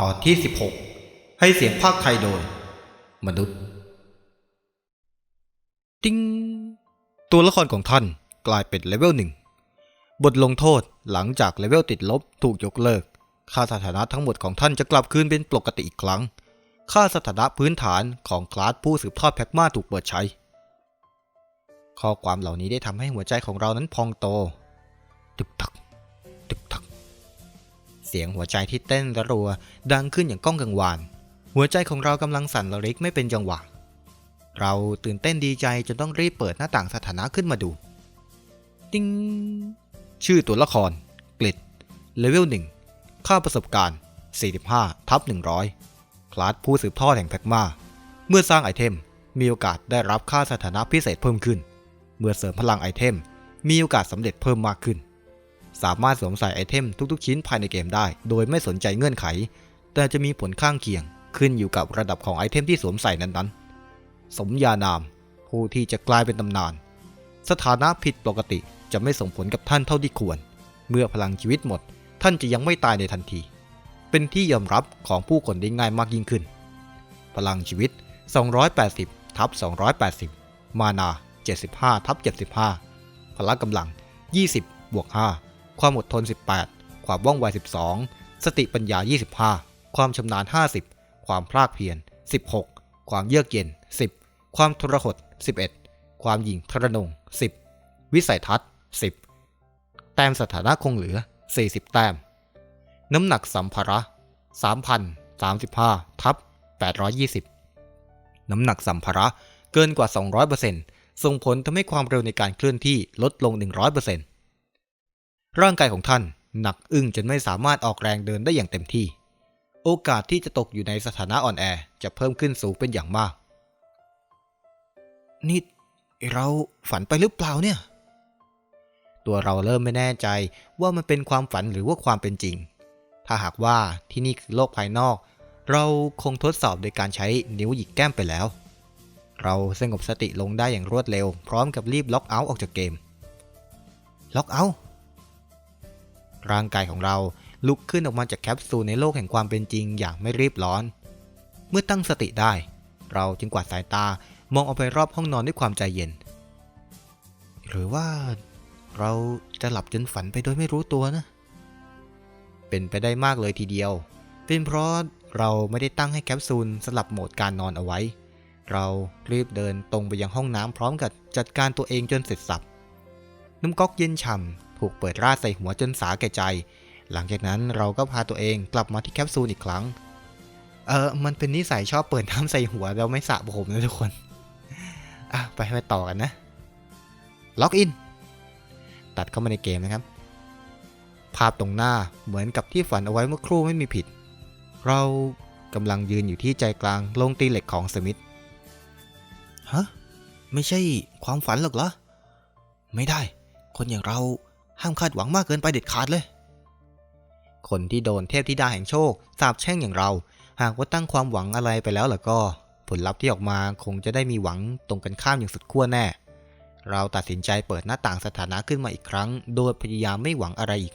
ตอนที่ 16 ให้เสียงภาคไทยโดย มนุษย์ ติ้ง ตัวละครของท่านกลายเป็นเลเวลหนึ่ง บทลงโทษหลังจากเลเวลติดลบถูกยกเลิก ค่าสถานะทั้งหมดของท่านจะกลับคืนเป็นปกติอีกครั้ง ค่าสถานะพื้นฐานของคลาสผู้สืบทอดแพ็กมาถูกเปิดใช้ ข้อความเหล่านี้ได้ทำให้หัวใจของเรานั้นพองโต ตึกตักตึกตัก เสียงหัวใจที่เต้นระรัว ดังขึ้นอย่างก้องกังวาน หัวใจของเรากำลังสั่นระริกไม่เป็นจังหวะ เราตื่นเต้นดีใจจนต้องรีบเปิดหน้าต่างสถานะขึ้นมาดู ติ้ง ชื่อตัวละคร กลิดเลเวล1ค่าประสบการณ์ 45 ทับ 100 คลาสผู้สืบทอดแห่งแพ็กมาเมื่อสร้างไอเทม มีโอกาสได้รับค่าสถานะพิเศษเพิ่มขึ้น เมื่อเสริมพลังไอเทม มีโอกาสสำเร็จเพิ่มมากขึ้น สามารถสวมใส่ไอเทมทุกๆ ชิ้นภายในเกมได้ โดยไม่สนใจเงื่อนไข แต่จะมีผลข้างเคียง ขึ้นอยู่กับระดับของไอเทมที่สวมใส่นั้นๆ สมญานาม ผู้ที่จะกลายเป็นตำนาน สถานะผิดปกติจะไม่ส่งผลกับท่านเท่าที่ควร เมื่อพลังชีวิตหมด ท่านจะยังไม่ตายในทันที เป็นที่ยอมรับของผู้คนได้ง่ายมากยิ่งขึ้น พลังชีวิต 280ทับ280 มานา 75ทับ75 พละกำลัง 20บวก5 ความอดทน 18 ความว่องไว 12 สติปัญญา 25 ความชำนาญ 50 ความพลากเพียร 16 ความเยือกเย็น 10 ความทรหด 11 ความหยิ่งทระนง 10 วิสัยทัศน์ 10 แต้มสถานะคงเหลือ 40 แต้ม น้ำหนักสัมภาระ 3,035 ทับ 820 น้ำหนักสัมภาระเกินกว่า 200%ส่งผลทำให้ความเร็วในการเคลื่อนที่ลดลง 100% ร่างกายของท่านหนักอึ้งจนไม่สามารถออกแรงเดินได้อย่างเต็มที่ โอกาสที่จะตกอยู่ในสถานะอ่อนแอจะเพิ่มขึ้นสูงเป็นอย่างมาก นี่เราฝันไปหรือเปล่าเนี่ย ตัวเราเริ่มไม่แน่ใจว่ามันเป็นความฝันหรือว่าความเป็นจริง ถ้าหากว่าที่นี่คือโลกภายนอก เราคงทดสอบโดยการใช้นิ้วหยิกแก้มไปแล้ว เราสงบสติลงได้อย่างรวดเร็ว พร้อมกับรีบล็อกเอาท์ออกจากเกม ล็อกเอาท์ ร่างกายของเราลุกขึ้นออกมาจากแคปซูลในโลกแห่งความเป็นจริงอย่างไม่รีบร้อน เมื่อตั้งสติได้ เราจึงกวาดสายตามองออกไปรอบห้องนอนด้วยความใจเย็น หรือว่าเราจะหลับจนฝันไปโดยไม่รู้ตัวนะ เป็นไปได้มากเลยทีเดียว เป็นเพราะเราไม่ได้ตั้งให้แคปซูลสลับโหมดการนอนเอาไว้ เรารีบเดินตรงไปยังห้องน้ำพร้อมกับจัดการตัวเองจนเสร็จสับน้ำก๊อกเย็นฉ่ำ ถูกเปิดราดใส่หัวจนสาแก่ใจ หลังจากนั้นเราก็พาตัวเองกลับมาที่แคปซูลอีกครั้ง เออ มันเป็นนิสัยชอบเปิดน้ำใส่หัวแล้วไม่สระผมนะทุกคน อะ ไปไปต่อกันนะ ล็อกอิน ตัดเข้ามาในเกมนะครับ ภาพตรงหน้าเหมือนกับที่ฝันเอาไว้เมื่อครู่ไม่มีผิด เรากำลังยืนอยู่ที่ใจกลางโรงตีเหล็กของสมิธ ฮะ ไม่ใช่ความฝันหรอกเหรอ ไม่ได้ คนอย่างเรา ห้ามคาดหวังมากเกินไปเด็ดขาดเลย คนที่โดนเทพธิดาแห่งโชคสาบแช่งอย่างเรา หากว่าตั้งความหวังอะไรไปแล้วล่ะก็ ผลลัพธ์ที่ออกมาคงจะได้มีหวังตรงกันข้ามอย่างสุดขั้วแน่ เราตัดสินใจเปิดหน้าต่างสถานะขึ้นมาอีกครั้ง โดยพยายามไม่หวังอะไรอีก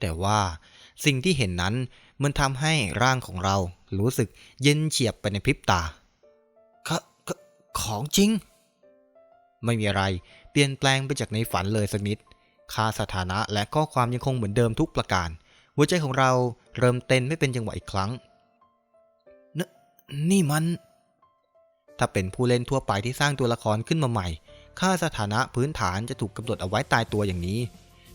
แต่ว่าสิ่งที่เห็นนั้นมันทำให้ร่างของเรารู้สึกเย็นเฉียบไปในพริบตาคะคะของจริง ไม่มีอะไรเปลี่ยนแปลงไปจากในฝันเลยสักนิด ค่าสถานะและข้อความยังคงเหมือนเดิมทุกประการ หัวใจของเราเริ่มเต้นไม่เป็นจังหวะอีกครั้งนนี่มัน ถ้าเป็นผู้เล่นทั่วไปที่สร้างตัวละครขึ้นมาใหม่ ค่าสถานะพื้นฐานจะถูกกำหนดเอาไว้ตายตัวอย่างนี้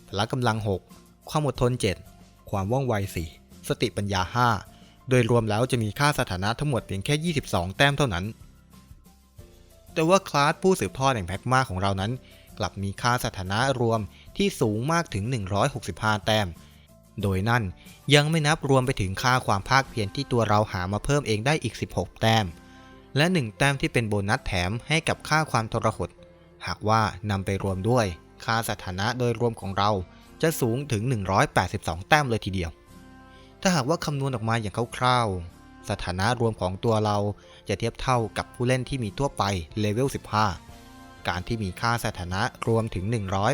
พละกำลัง 6 ความอดทน 7 ความว่องไว 4 สติปัญญา 5 โดยรวมแล้วจะมีค่าสถานะทั้งหมดเพียงแค่ 22 แต้มเท่านั้น แต่ว่าคลาสผู้สืบทอดแห่งแพ็กมาของเรานั้น กลับมีค่าสถานะรวม ที่สูงมากถึง 165 แต้ม โดยนั่นยังไม่นับรวมไปถึงค่าความภาคเพียรที่ตัวเราหามาเพิ่มเองได้อีก 16 แต้ม และ 1 แต้มที่เป็นโบนัสแถมให้กับค่าความทรหด หากว่านำไปรวมด้วย ค่าสถานะโดยรวมของเราจะสูงถึง 182 แต้มเลยทีเดียว ถ้าหากว่าคำนวณออกมาอย่างคร่าวๆ สถานะรวมของตัวเราจะเทียบเท่ากับผู้เล่นที่มีทั่วไปเลเวล 15 การที่มีค่าสถานะรวมถึง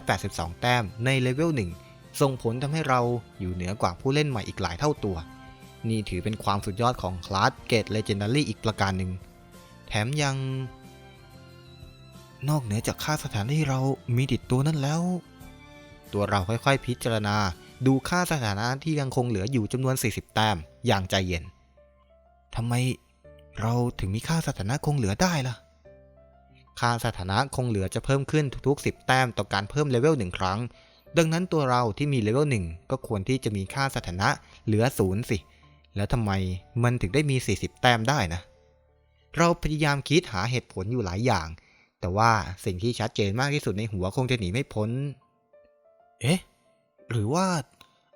182 แต้มในเลเวล1ส่งผลทำให้เราอยู่เหนือกว่าผู้เล่นใหม่อีกหลายเท่าตัว นี่ถือเป็นความสุดยอดของคลาสเกตเลเจนดารี่อีกประการหนึ่ง แถมยัง นอกเหนือจากค่าสถานะที่เรามีติดตัวนั่นแล้ว ตัวเราค่อยๆ พิจารณาดูค่าสถานะที่ยังคงเหลืออยู่จำนวน 40 แต้มอย่างใจเย็นทำไมเราถึงมีค่าสถานะคงเหลือได้ล่ะ ค่าสถานะคงเหลือจะเพิ่มขึ้นทุกๆ 10 แต้มต่อการเพิ่มเลเวลหนึ่งครั้ง ดังนั้นตัวเราที่มีเลเวลหนึ่งก็ควรที่จะมีค่าสถานะเหลือศูนย์สิ แล้วทำไมมันถึงได้มี 40 แต้มได้นะ เราพยายามคิดหาเหตุผลอยู่หลายอย่าง แต่ว่าสิ่งที่ชัดเจนมากที่สุดในหัวคงจะหนีไม่พ้น เอ๊ะ หรือว่า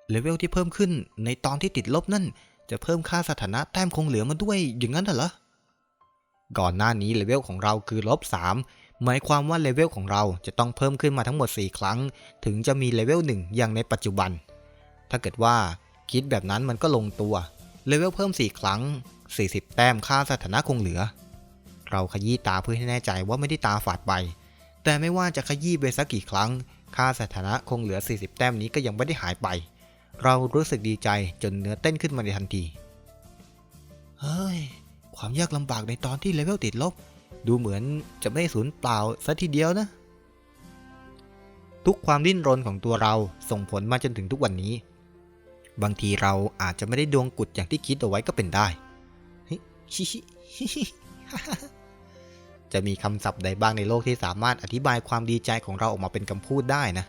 เลเวลที่เพิ่มขึ้นในตอนที่ติดลบนั่นจะเพิ่มค่าสถานะแต้มคงเหลือมาด้วยอย่างนั้นเหรอ ก่อนหน้านี้เลเวลของเราคือลบ3หมายความว่าเลเวลของเราจะต้องเพิ่มขึ้นมาทั้งหมด 4 ครั้ง ถึงจะมีเลเวล1อย่างในปัจจุบัน ถ้าเกิดว่าคิดแบบนั้นมันก็ลงตัว เลเวลเพิ่ม 4 ครั้ง 40 แต้มค่าสถานะคงเหลือ เราขยี้ตาเพื่อให้แน่ใจว่าไม่ได้ตาฝาดไป แต่ไม่ว่าจะขยี้ไปสักกี่ครั้ง ค่าสถานะคงเหลือ 40 แต้มนี้ก็ยังไม่ได้หายไป เรารู้สึกดีใจจนเนื้อเต้นขึ้นมาในทันที เฮ้ย ความยากลำบากในตอนที่เลเวลติดลบ ดูเหมือนจะไม่สูญเปล่าซะทีเดียวนะ ทุกความดิ้นรนของตัวเราส่งผลมาจนถึงทุกวันนี้ บางทีเราอาจจะไม่ได้ดวงกุดอย่างที่คิดเอาไว้ก็เป็นได้จะมีคำศัพท์ใดบ้างในโลกที่สามารถอธิบายความดีใจของเราออกมาเป็นคำพูดได้นะ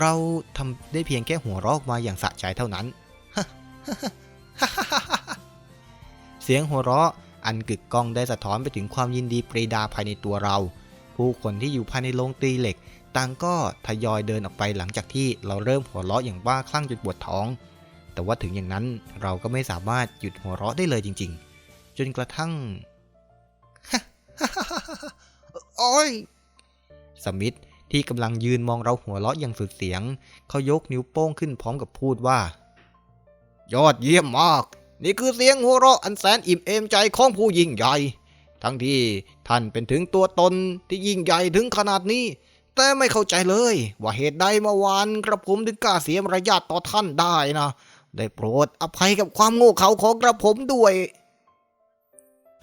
เราทำได้เพียงแค่หัวเราะออกมาอย่างสะใจเท่านั้น เสียงหัวเราะ อันกึกก้องได้สะท้อนไปถึงความยินดีปรีดาภายในตัวเรา ผู้คนที่อยู่ภายในโรงตีเหล็ก ต่างก็ทยอยเดินออกไปหลังจากที่เราเริ่มหัวเราะอย่างบ้าคลั่งจนปวดท้อง แต่ว่าถึงอย่างนั้นเราก็ไม่สามารถหยุดหัวเราะได้เลยจริง ๆ จนกระทั่งโอ้ยสมิธที่กำลังยืนมองเราหัวเราะอย่างสุดเสียง เขายกนิ้วโป้งขึ้นพร้อมกับพูดว่า ยอดเยี่ยมมาก นี่คือเสียงหัวเราะอันแสนอิ่มเอมใจของผู้ยิ่งใหญ่ ทั้งที่ท่านเป็นถึงตัวตนที่ยิ่งใหญ่ถึงขนาดนี้ แต่ไม่เข้าใจเลย ว่าเหตุใดเมื่อวานกระผมถึงกล้าเสียมารยาทต่อท่านได้นะได้โปรดอภัยกับความโง่เขลาของกระผมด้วย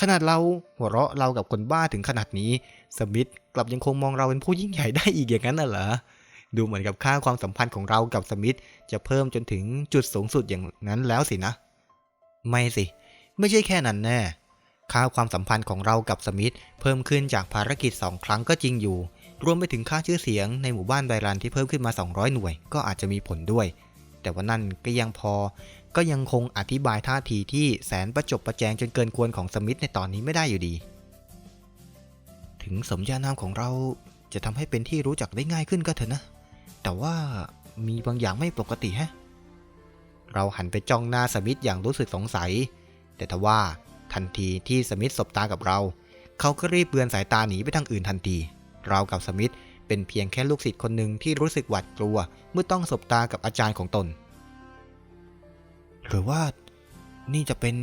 ขนาดเราหัวเราะเรากับคนบ้าถึงขนาดนี้ สมิธกลับยังคงมองเราเป็นผู้ยิ่งใหญ่ได้อีกอย่างนั้นน่ะเหรอดูเหมือนกับค่าความสัมพันธ์ของเรากับสมิธจะเพิ่มจนถึงจุดสูงสุดอย่างนั้นแล้วสินะ ไม่สิ ไม่ใช่แค่นั้นแน่ค่าความสัมพันธ์ของเรากับสมิธเพิ่มขึ้นจากภารกิจสองครั้งก็จริงอยู่ รวมไปถึงค่าชื่อเสียงในหมู่บ้านไบรันที่เพิ่มขึ้นมา 200 หน่วยก็อาจจะมีผลด้วย แต่ว่านั่นก็ยังพอ ก็ยังคงอธิบายท่าทีที่แสนประจบประแจงจนเกินควรของสมิธในตอนนี้ไม่ได้อยู่ดี ถึงสมญานามของเราจะทำให้เป็นที่รู้จักได้ง่ายขึ้นก็เถอะนะ แต่ว่ามีบางอย่างไม่ปกติแฮะ เราหันไปจ้องหน้าสมิธอย่างรู้สึกสงสัย แต่ทว่าทันทีที่สมิธสบตากับเรา เขาก็รีบเบือนสายตาหนีไปทางอื่นทันที เรากับสมิธเป็นเพียงแค่ลูกศิษย์คนหนึ่งที่รู้สึกหวาดกลัว เมื่อต้องสบตากับอาจารย์ของตน หรือว่านี่จะเป็น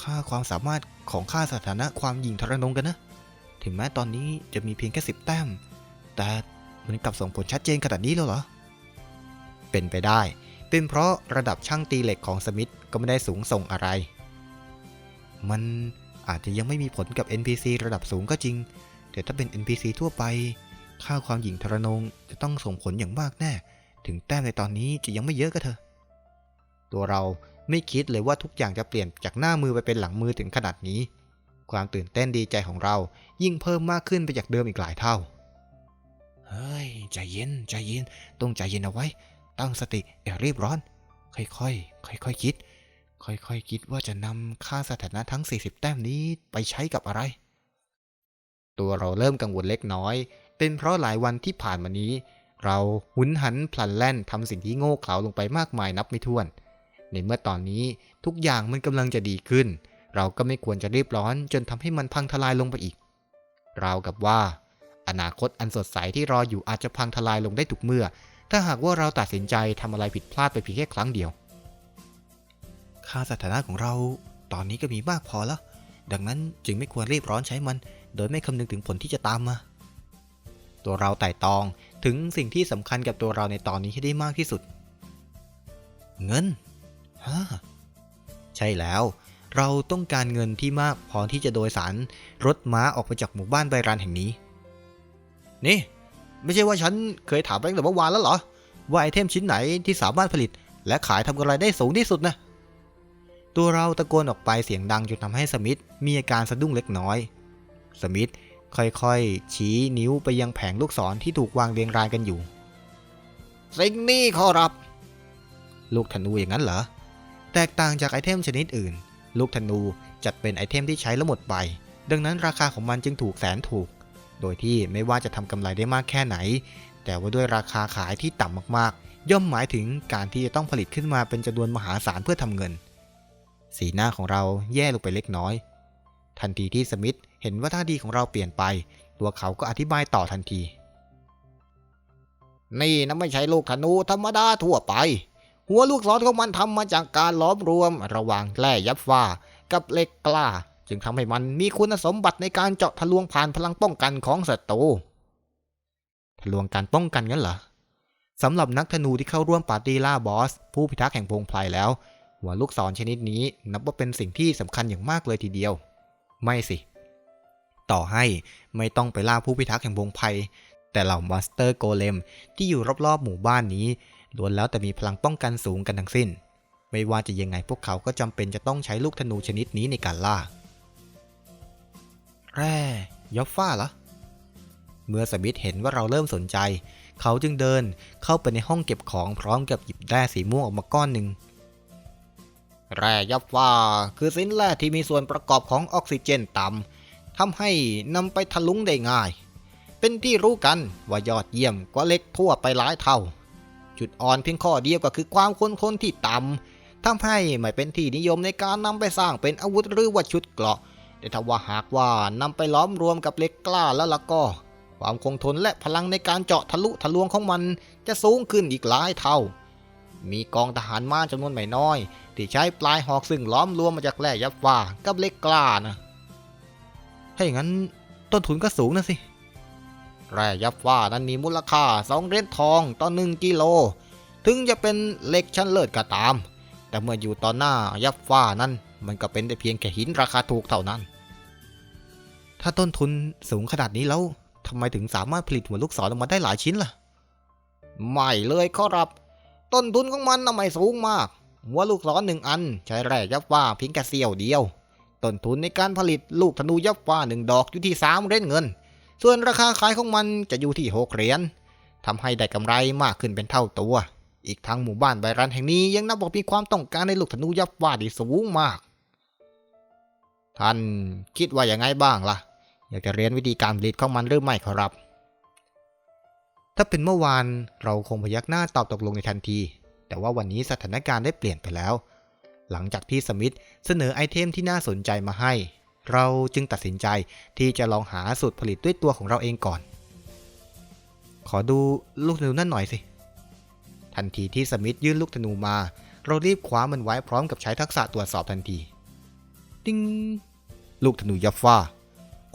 ค่าความสามารถของค่าสถานะความหยิ่งทรนงกันนะ ถึงแม้ตอนนี้จะมีเพียงแค่สิบแต้ม แต่มันกลับส่งผลชัดเจนขนาดนี้แล้วเหรอ เป็นไปได้ เป็นเพราะระดับช่างตีเหล็กของสมิธก็ไม่ได้สูงส่งอะไร มันอาจจะยังไม่มีผลกับ NPC ระดับสูงก็จริง แต่ถ้าเป็น NPC ทั่วไป ค่าความหยิ่งทรนงจะต้องส่งผลอย่างมากแน่ ถึงแต้มในตอนนี้จะยังไม่เยอะก็เถอะ ตัวเราไม่คิดเลยว่าทุกอย่างจะเปลี่ยนจากหน้ามือไปเป็นหลังมือถึงขนาดนี้ ความตื่นเต้นดีใจของเรายิ่งเพิ่มมากขึ้นไปจากเดิมอีกหลายเท่า เฮ้ยใจเย็นใจเย็นต้องใจเย็นเอาไว้ ตั้งสติอย่ารีบร้อน ค่อยๆค่อยๆคิด ค่อยๆคคิดว่าจะนำค่าสถานะทั้ง 40 แต้มนี้ไปใช้กับอะไร ตัวเราเริ่มกังวลเล็กน้อย เป็นเพราะหลายวันที่ผ่านมานี้ เราหุนหันพลันแล่นทำสิ่งที่โง่เขลาลงไปมากมายนับไม่ถ้วน ในเมื่อตอนนี้ทุกอย่างมันกำลังจะดีขึ้น เราก็ไม่ควรจะรีบร้อนจนทำให้มันพังทลายลงไปอีกราวกับว่า อนาคตอันสดใสที่รออยู่อาจจะพังทลายลงได้ทุกเมื่อ ถ้าหากว่าเราตัดสินใจทำอะไรผิดพลาดไปเพียงแค่ครั้งเดียว ค่าสถานะของเราตอนนี้ก็มีมากพอแล้ว ดังนั้นจึงไม่ควรรีบร้อนใช้มัน โดยไม่คำนึงถึงผลที่จะตามมา ตัวเราไต่ตองถึงสิ่งที่สำคัญกับตัวเราในตอนนี้ให้ได้มากที่สุด เงินฮะใช่แล้ว เราต้องการเงินที่มากพอที่จะโดยสารรถม้าออกไปจากหมู่บ้านไบรานแห่งนี้ นี่ ไม่ใช่ว่าฉันเคยถามไปตั้งแต่เมื่อวานแล้วเหรอ ว่าไอเทมชิ้นไหนที่สามารถผลิต และขายทำกำไรได้สูงที่สุดนะ ตัวเราตะโกนออกไปเสียงดังจนทำให้สมิธมีอาการสะดุ้งเล็กน้อย สมิธค่อยๆ ชี้นิ้วไปยังแผงลูกศรที่ถูกวางเรียงรายกันอยู่สิ่งนี้ขอรับ ลูกธนูอย่างนั้นเหรอ แตกต่างจากไอเทมชนิดอื่น ลูกธนูจัดเป็นไอเทมที่ใช้แล้วหมดไป ดังนั้นราคาของมันจึงถูกแสนถูก โดยที่ไม่ว่าจะทำกำไรได้มากแค่ไหน แต่ว่าด้วยราคาขายที่ต่ำมากๆ ย่อมหมายถึงการที่จะต้องผลิตขึ้นมาเป็นจำนวนมหาศาลเพื่อทำเงิน สีหน้าของเราแย่ลงไปเล็กน้อย ทันทีที่สมิธเห็นว่าท่าทีของเราเปลี่ยนไป ตัวเขาก็อธิบายต่อทันที นี่นะไม่ใช่ลูกธนูธรรมดาทั่วไป หัวลูกศรของมันทำมาจากการล้อมรวม ระหว่างแร่ยับฟ้ากับเหล็กกล้า จึงทำให้มันมีคุณสมบัติในการเจาะทะลวงผ่านพลังป้องกันของศัตรูทะลวงการป้องกันงั้นเหรอสำหรับนักธนูที่เข้าร่วมปาร์ตี้ล่าบอส ผู้พิทักษ์แห่งพงไพรแล้ว หัวลูกศรชนิดนี้นับว่าเป็นสิ่งที่สำคัญอย่างมากเลยทีเดียว ไม่สิ ต่อให้ไม่ต้องไปล่าผู้พิทักษ์แห่งพงไพรแต่เหล่ามอนสเตอร์โกเลมที่อยู่รอบๆหมู่บ้านนี้ล้วนแล้วแต่มีพลังป้องกันสูงกันทั้งสิ้น ไม่ว่าจะยังไงพวกเขาก็จำเป็นจะต้องใช้ลูกธนูชนิดนี้ในการล่า แร่ยอบฟ้าเหรอ เมื่อสมิธเห็นว่าเราเริ่มสนใจ เขาจึงเดินเข้าไปในห้องเก็บของพร้อมกับหยิบแร่สีม่วงออกมาก้อนหนึ่ง แร่ยับว่าคือสินแร่ที่มีส่วนประกอบของออกซิเจนต่ำทำให้นำไปทะลุงได้ง่าย เป็นที่รู้กันว่ายอดเยี่ยมกว่าเล็กทั่วไปหลายเท่า จุดอ่อนเพียงข้อเดียวก็คือความค้นคนที่ต่ำทำให้ไม่เป็นที่นิยมในการนำไปสร้างเป็นอาวุธหรือว่าชุดเกราะ แต่ถ้าว่าหากว่านำไปล้อมรวมกับเหล็กกล้าแล้วล่ะก็ ความคงทนและพลังในการเจาะทะลุทะลวงของมันจะสูงขึ้นอีกหลายเท่า มีกองทหารม้าจำนวนไม่น้อย ที่ใช้ปลายหอกซึ่งล้อมรวมมาจากแร่ยับว่ากับเหล็กกล้านะถ้าอย่างนั้นต้นทุนก็สูงนะสิแร่ยับว่านั้นมีมูลค่าสองเหรียญทองต่อหนึ่งกิโล ถึงจะเป็นเหล็กชั้นเลิศก็ตาม แต่เมื่ออยู่ต่อหน้ายับฟ้านั้น มันก็เป็นแต่เพียงแค่หินราคาถูกเท่านั้น ถ้าต้นทุนสูงขนาดนี้แล้วทำไมถึงสามารถผลิตหัวลูกศรออกมาได้หลายชิ้นล่ะ ไม่เลยครับ ต้นทุนของมันน่ะไมสูงมาก หัวลูกศรหนึ่งอัน ใช้แร่ยับฟ้าเพียงแค่เสี้ยวเดียว ต้นทุนในการผลิตลูกธนูยับฟ้าหนึ่งดอกอยู่ที่สามเหรียญเงิน ส่วนราคาขายของมันจะอยู่ที่หกเหรียญทำให้ได้กำไรมากขึ้นเป็นเท่าตัว อีกทั้งหมู่บ้านไบรันแห่งนี้ยังนับว่ามีความต้องการในลูกธนูยับฟ้าที่สูงมาก ท่านคิดว่าอย่างไงบ้างล่ะ อยากจะเรียนวิธีการผลิตของมันหรือไม่ครับ ถ้าเป็นเมื่อวานเราคงพยักหน้าตอบตกลงในทันที แต่ว่าวันนี้สถานการณ์ได้เปลี่ยนไปแล้ว หลังจากที่สมิธเสนอไอเทมที่น่าสนใจมาให้ เราจึงตัดสินใจที่จะลองหาสูตรผลิตด้วยตัวของเราเองก่อน ขอดูลูกธนูนั่นหน่อยสิ ทันทีที่สมิธยื่นลูกธนูมา เรารีบคว้ามันไว้พร้อมกับใช้ทักษะตรวจสอบทันที ติ้ง ลูกธนูยับฟ้า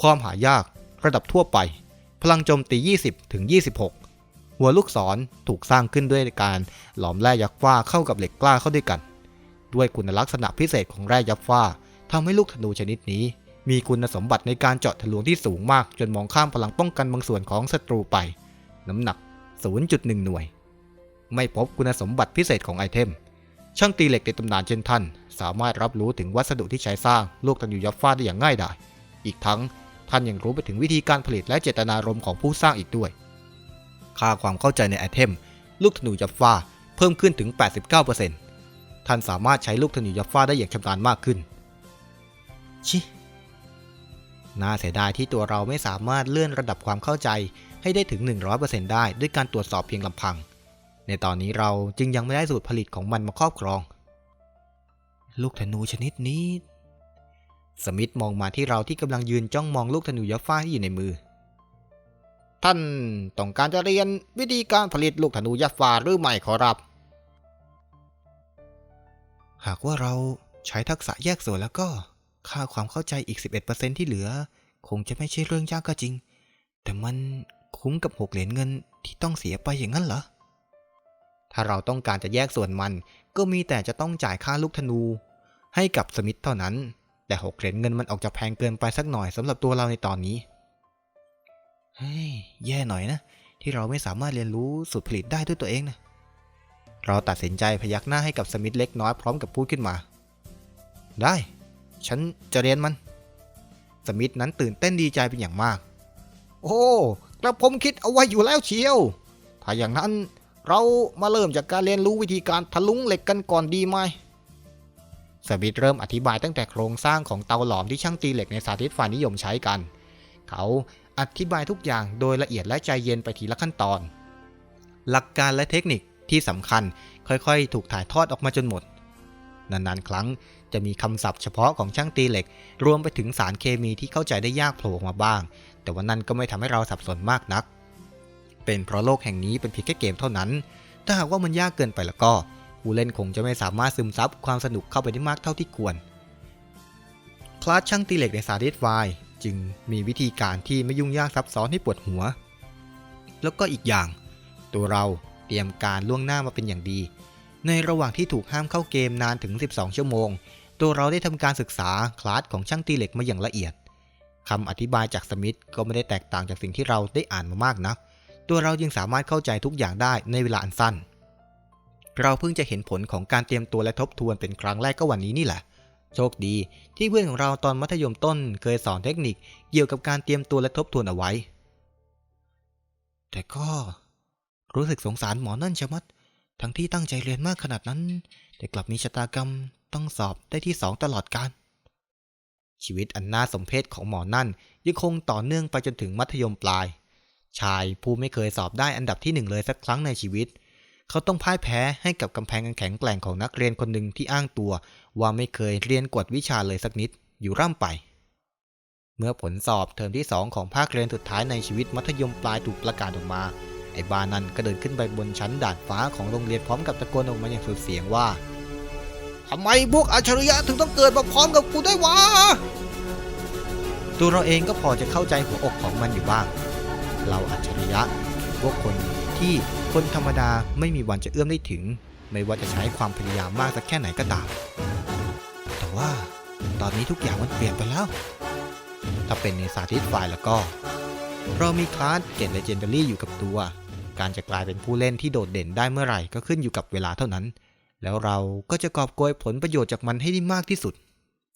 ความหายากระดับทั่วไป พลังโจมตี 20ถึง26 หัวลูกศรถูกสร้างขึ้นด้วยการหลอมแร่ยักษ์ฟ้าเข้ากับเหล็กกล้าเข้าด้วยกัน ด้วยคุณลักษณะพิเศษของแร่ยักษ์ฟ้าทำให้ลูกธนูชนิดนี้ มีคุณสมบัติในการเจาะทะลวงที่สูงมากจนมองข้ามพลังป้องกันบางส่วนของศัตรูไป น้ำหนัก 0.1 หน่วย ไม่พบคุณสมบัติพิเศษของไอเทม ช่างตีเหล็กในตำนานเช่นท่าน สามารถรับรู้ถึงวัสดุที่ใช้สร้างลูกธนูยับฟ้าได้อย่างง่ายดาย อีกทั้งท่านยังรู้ไปถึงวิธีการผลิตและเจตนารมณ์ของผู้สร้างอีกด้วย ค่าความเข้าใจในไอเทม ลูกธนูยับฟ้าเพิ่มขึ้นถึง 89%ท่านสามารถใช้ลูกธนูยับฟ้าได้อย่างชำนาญมากขึ้น ชิน่าเสียดายที่ตัวเราไม่สามารถเลื่อนระดับความเข้าใจให้ได้ถึง 100%ได้ด้วยการตรวจสอบเพียงลำพัง ในตอนนี้เราจึงยังไม่ได้สูตรผลิตของมันมาครอบครอง ลูกธนูชนิดนี้ สมิธมองมาที่เราที่กำลังยืนจ้องมองลูกธนูยับฟ้าที่อยู่ในมือ ท่านต้องการจะเรียนวิธีการผลิตลูกธนูยับฟ้าหรือไม่ขอรับ หากว่าเราใช้ทักษะแยกส่วนแล้วก็ ค่าความเข้าใจอีก 11%ที่เหลือ คงจะไม่ใช่เรื่องยากก็จริง แต่มันคุ้มกับหกเหรียญเงินที่ต้องเสียไปอย่างนั้นเหรอ ถ้าเราต้องการจะแยกส่วนมัน ก็มีแต่จะต้องจ่ายค่าลูกธนู ให้กับสมิธเท่านั้น แต่หกเหรียญเงินมันออกจะแพงเกินไปสักหน่อยสำหรับตัวเราในตอนนี้ เฮ้ย แย่หน่อยนะ ที่เราไม่สามารถเรียนรู้สูตรผลิตได้ด้วยตัวเองนะ เราตัดสินใจพยักหน้าให้กับสมิธเล็กน้อยพร้อมกับพูดขึ้นมา ได้ ฉันจะเรียนมัน สมิธนั้นตื่นเต้นดีใจเป็นอย่างมาก โอ้กระผมคิดเอาไว้อยู่แล้วเชียว ถ้าอย่างนั้น เรามาเริ่มจากการเรียนรู้วิธีการทะลุงเหล็กกันก่อนดีไหมสมิธเริ่มอธิบายตั้งแต่โครงสร้างของเตาหลอมที่ช่างตีเหล็กในสาธิตฝ่ายนิยมใช้กัน เขาอธิบายทุกอย่างโดยละเอียดและใจเย็นไปทีละขั้นตอน หลักการและเทคนิคที่สำคัญค่อยๆ ถูกถ่ายทอดออกมาจนหมด นานๆ ครั้งจะมีคำศัพท์เฉพาะของช่างตีเหล็ก รวมไปถึงสารเคมีที่เข้าใจได้ยากโผล่ออกมาบ้าง แต่ว่านั่นก็ไม่ทำให้เราสับสนมากนัก เป็นเพราะโลกแห่งนี้เป็นเพียงแค่เกมเท่านั้น ถ้าหากว่ามันยากเกินไปแล้วก็ผู้เล่นคงจะไม่สามารถซึมซับความสนุกเข้าไปได้มากเท่าที่ควร คลาสช่างตีเหล็กในสาธิตไฟจึงมีวิธีการที่ไม่ยุ่งยากซับซ้อนให้ปวดหัว แล้วก็อีกอย่าง ตัวเราเตรียมการล่วงหน้ามาเป็นอย่างดี ในระหว่างที่ถูกห้ามเข้าเกมนานถึง 12 ชั่วโมง ตัวเราได้ทำการศึกษาคลาสของช่างตีเหล็กมาอย่างละเอียดคำอธิบายจากสมิธก็ไม่ได้แตกต่างจากสิ่งที่เราได้อ่านมามากนัก ตัวเรายังสามารถเข้าใจทุกอย่างได้ในเวลาอันสั้น เราเพิ่งจะเห็นผลของการเตรียมตัวและทบทวนเป็นครั้งแรกก็วันนี้นี่แหละ โชคดีที่เพื่อนของเราตอนมัธยมต้นเคยสอนเทคนิคเกี่ยวกับการเตรียมตัวและทบทวนเอาไว้ แต่ก็รู้สึกสงสารหมอนั่นชะมัด ทั้งที่ตั้งใจเรียนมากขนาดนั้น แต่กลับมีชะตากรรมต้องสอบได้ที่สองตลอดการชีวิตอันน่าสมเพชของหมอนั่นยังคงต่อเนื่องไปจนถึงมัธยมปลาย ชายผู้ไม่เคยสอบได้อันดับที่หนึ่งเลยสักครั้งในชีวิต เขาต้องพ่ายแพ้ให้กับกำแพงอันแข็งแกร่งของนักเรียนคนหนึ่งที่อ้างตัว ว่าไม่เคยเรียนกวดวิชาเลยสักนิด อยู่ร่ำไป เมื่อผลสอบเทอมที่สองของภาคเรียนสุดท้ายในชีวิตมัธยมปลายถูกประกาศออกมา ไอ้บานันก็เดินขึ้นไปบนชั้นดาดฟ้าของโรงเรียนพร้อมกับตะโกนออกมาอย่างสุดเสียงว่าทำไมพวกอัจฉริยะถึงต้องเกิดมาพร้อมกับกูได้วะตัวเราเองก็พอจะเข้าใจหัวอกของมันอยู่บ้าง เราอัจฉริยะ พวกคนที่คนธรรมดาไม่มีวันจะเอื้อมได้ถึง ไม่ว่าจะใช้ความพยายามมากสักแค่ไหนก็ตาม แต่ว่าตอนนี้ทุกอย่างมันเปลี่ยนไปแล้ว ถ้าเป็นในสาธิตฝ่ายแล้วก็เรามีคลาสเกตเลเจนดารี่อยู่กับตัว การจะกลายเป็นผู้เล่นที่โดดเด่นได้เมื่อไหร่ก็ขึ้นอยู่กับเวลาเท่านั้น แล้วเราก็จะกอบโกยผลประโยชน์จากมันให้ได้มากที่สุด